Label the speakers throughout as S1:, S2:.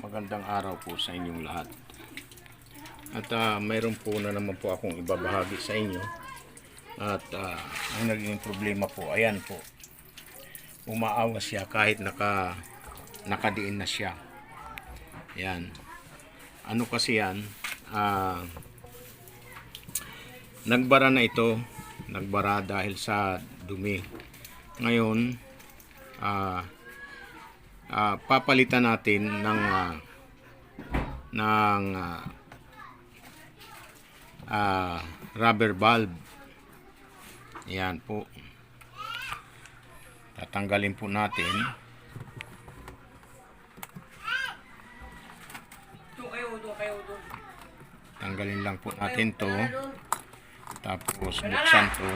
S1: Magandang araw po sa inyong lahat. At ah, mayroon po na naman po akong ibabahagi sa inyo. At ah, ang naging problema po, ayan po. Umaawa siya kahit naka, nakadiin na siya. Ayan. Ano kasi yan? Ah, nagbara na ito. Nagbara dahil sa dumi. Ngayon, ah, ah, papalitan natin ng ah, ng ah, ah, rubber valve. Yan po. Tatanggalin po natin. Tanggalin lang po natin to. Tapos buksan to.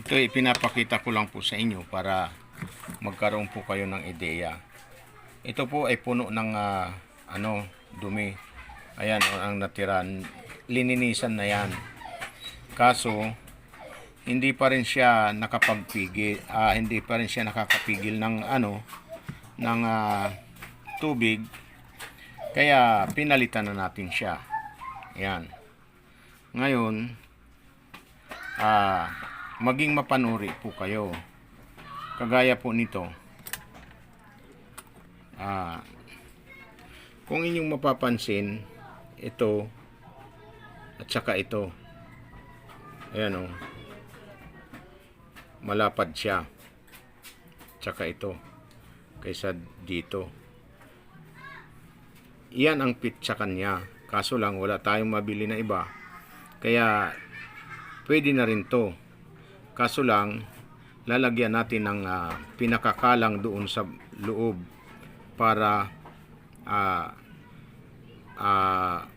S1: Ito ipinapakita ko lang po sa inyo para magkaroon po kayo ng ideya. Ito po ay puno ng ah, ano, dumi. Ayan o, ang natira. Lininisan na yan. Kaso, hindi pa rin siya nakapagpigil, ah, hindi pa rin siya nakakapigil ng ano, ng ah, tubig. Kaya pinalitan na natin siya. Ayan. Ngayon, ah, maging mapanuri po kayo. Kagaya po nito. Ah, kung inyong mapapansin, ito at saka ito. Ayan o. Malapad siya. Tsaka ito. Kaysa dito. Iyan ang pitsa kanya. Kaso lang wala tayong mabili na iba. Kaya pwede na rin to. Kaso lang lalagyan natin ng ah, pinakakalang doon sa loob para ah, ah,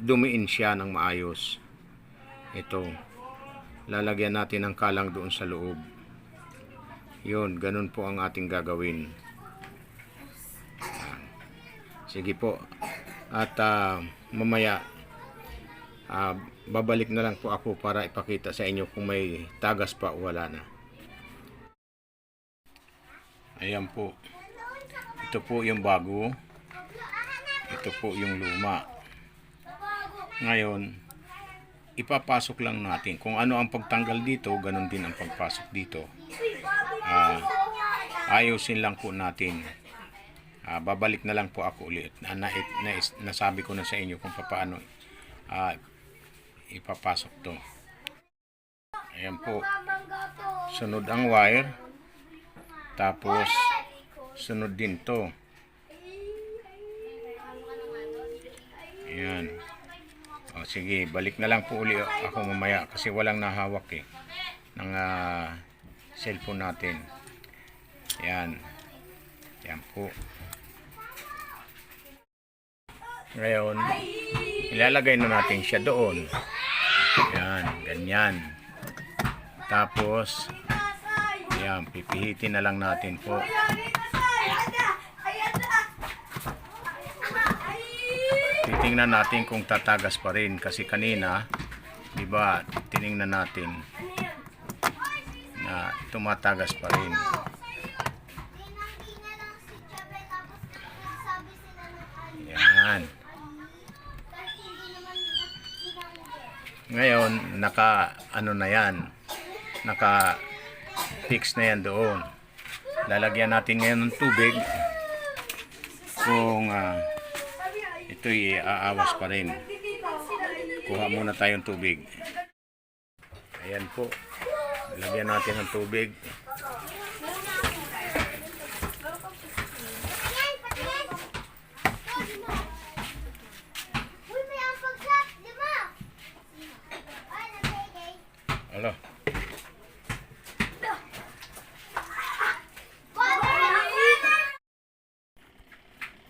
S1: dumiin siya ng maayos. Ito. Lalagyan natin ng kalang doon sa loob. Yun, ganun po ang ating gagawin. Sige po. At ah, mamaya ah, babalik na lang po ako para ipakita sa inyo kung may tagas pa o wala na. Ayan po. Ito po yung bago. Ito po yung luma. Ngayon, ipapasok lang natin. Kung ano ang pagtanggal dito, ganun din ang pagpasok dito. Ah, ayusin lang po natin. Ah, babalik na lang po ako ulit. Na, na, na, nasabi ko na sa inyo kung paano ah, ipapasok to. Ayan po. Sunod ang wire. Tapos, sunod din to. Ayan. O, sige, balik na lang po uli ako mamaya kasi walang nahawak eh ng ah, cellphone natin. Ayan. Ayan po. Ngayon, ilalagay na natin siya doon. Ayan, ganyan. Tapos, ayan, pipihitin na lang natin po. Titingnan natin kung tatagas pa rin kasi kanina, 'di ba, tiningnan natin na tumatagas pa rin. Yan. Ngayon, naka ano na 'yan. Naka fix na 'yan doon. Lalagyan natin ngayon ng tubig kung ah, ito'y aawas pa rin. Kuha muna tayong tubig. Ayan po. Lagyan natin ng tubig.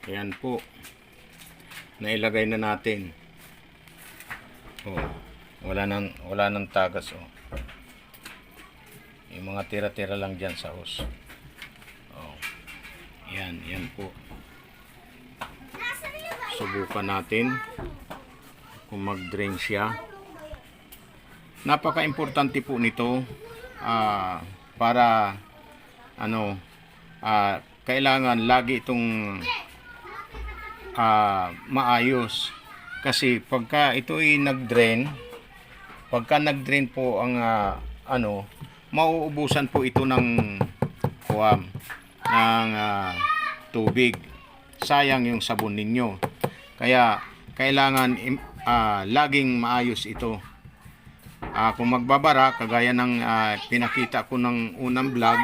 S1: Ayan po. Nailagay na natin. Oh, wala nang wala nang tagas oh. Yung mga tira-tira lang diyan sa hose. Oh. Yan, yan po. Subukan natin kung mag-drain siya. Napaka-importante po nito ah, para ano ah, kailangan lagi itong ah, maayos. Kasi pagka ito ay nag-drain, pagka nag-drain po ang ah, ano, mauubusan po ito ng kuwam ng ah, tubig. Sayang yung sabon ninyo. Kaya kailangan ah, laging maayos ito. Ah, kung magbabara, kagaya ng ah, pinakita ko ng unang vlog,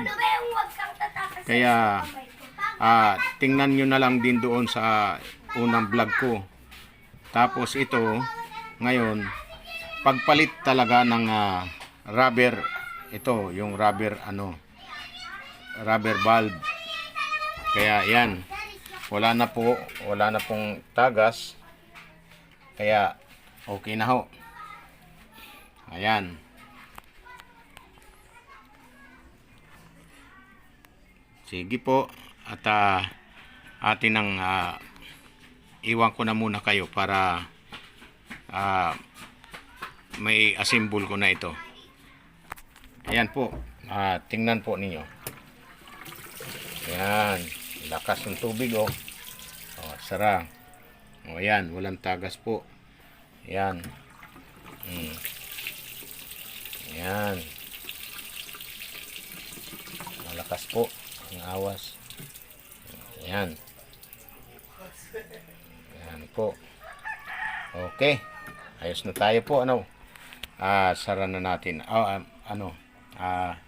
S1: kaya ah, tingnan nyo na lang din doon sa unang vlog ko. Tapos ito, ngayon, pagpalit talaga ng ah, rubber, ito, yung rubber ano, rubber valve. Kaya yan, wala na po, wala na pong tagas. Kaya okay na ho. Ayan. Sige po at ah, atin ang ah, iwan ko na muna kayo para ah, may asimbol ko na ito. Ayan po. Ah, tingnan po ninyo. Ayan. Lakas ng tubig oh. Oh, sara. Oh, ayan. Walang tagas po. Ayan. Mm. Ayan. Malakas po ang awas. Ayan. Ayan po. Okay. Ayos na tayo po. Ano? Ah, sara na natin. Ah, ah, ano? Ah,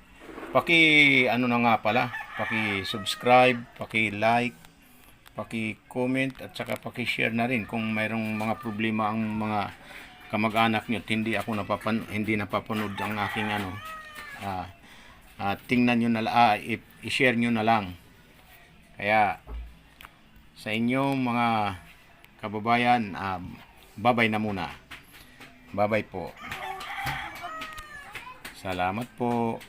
S1: paki ano na nga pala, paki subscribe, paki like, paki comment at saka paki share na rin kung mayroong mga problema ang mga kamag-anak at hindi ako napapan hindi napapanood ang aking ano ah ah, tingnan nyo na la- ah, i- i-share nyo na lang kaya sa inyo mga kababayan ah, babay na muna. Babay po. Salamat po